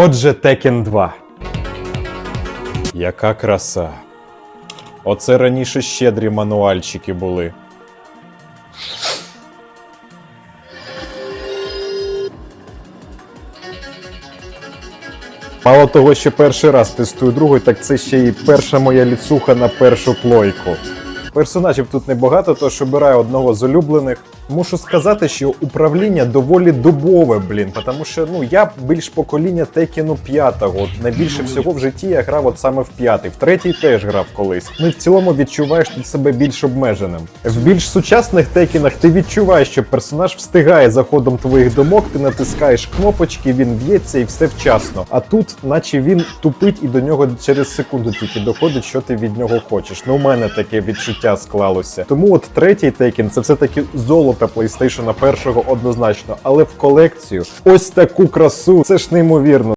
Отже, Tekken 2. Яка краса. Оце раніше щедрі мануальчики були. Мало того, що перший раз тестую другий, так це ще і перша моя ліцуха на першу плойку. Персонажів тут небагато, тож обираю одного з улюблених. Мушу сказати, що управління доволі дубове, блін, тому що ну я більш покоління Текіну п'ятого. Найбільше всього в житті я грав от саме в п'ятий, в третій теж грав колись. Ну і в цілому відчуваєш тут себе більш обмеженим. В більш сучасних текінах ти відчуваєш, що персонаж встигає за ходом твоїх думок, ти натискаєш кнопочки, він б'ється і все вчасно. А тут, наче він тупить, і до нього через секунду тільки доходить, що ти від нього хочеш. Ну, у мене таке відчуття склалося. Тому от третій Tekken це все-таки золото PlayStation першого однозначно, але в колекцію ось таку красу. Це ж неймовірно.